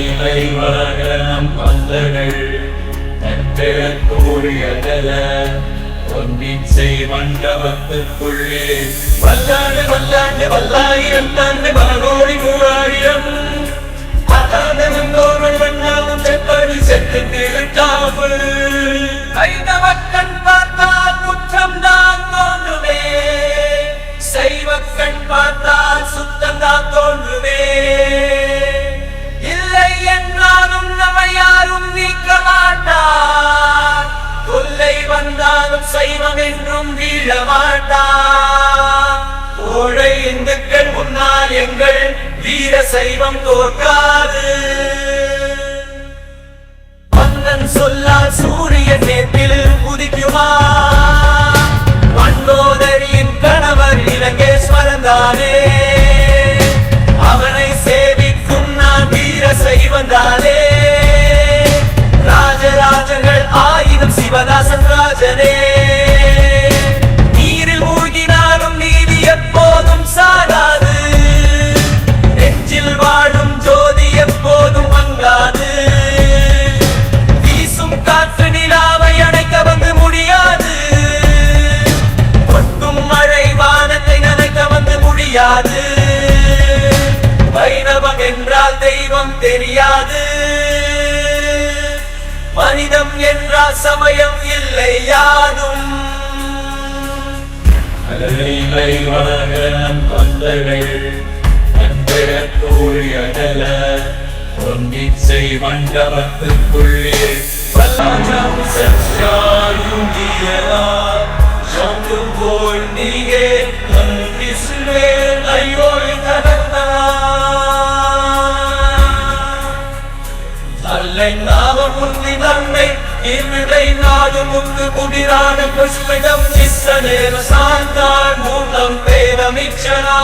இவை வாகனம் பந்தகள் நட்பெறத்தோழி அகல பொன்னின் செய் மண்டபத்திற்குள்ளே வல்லாண்டு வல்லாண்டு வல்லாயிரம் தாண்டு பலகோடி மூவாயிரம். அதான வந்தோர்கள் வண்ணாலும் செப்படி செத்து திருட்டாவு சைவம் என்றும் வீழ மாட்டார் இந்துக்கள் முன்னால் எங்கள் வீர சைவம் தோற்காது. மன்னன் சொல்லால் சூரிய நேற்றில் உதிக்குமா? மண்டோதரியின் கணவர் இலங்கேஸ்வரன் தானே? அவனை சேவிக்கும் நான் வீர செய்வந்தானே ராஜராஜர்கள் ஆயிரம் சிவதாசன் ராஜனே? தெரியாது. வைணவம் என்றால் தெய்வம் தெரியாது. மனிதம் என்றால் சமயம் இல்லை யாதும் அலைகளை வளகனம் கொண்டகள் அன்பெறக்கூறியதல பொன்னிச்சை மண்டபத்துக்குள்ளே. பல்லாஜம் சச்சாயும் சொந்து போல் நீகே தகத்தா அல்லை நாமம் முந்தி நம்மை இருளை நாடு முந்து குடிரான புஷ்பிடம் நிசனேவ சாந்தான் மூலம் பேரமிச்சனா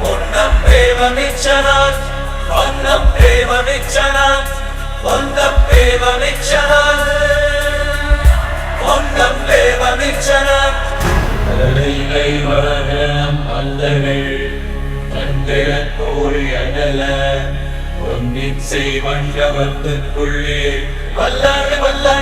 பொன்னம் பேரமிச்சனான் பொன்னம் பேரமிச்சனான் பொன்னம் பேரமிச்சனான் பொன்னம் பேரமிச்சனான் வளரம் அல்லகள் கண்டோரி அடல பொன்னிச்சை மண்டபத்துக்குள்ளே வல்லாறு வல்லாண்டு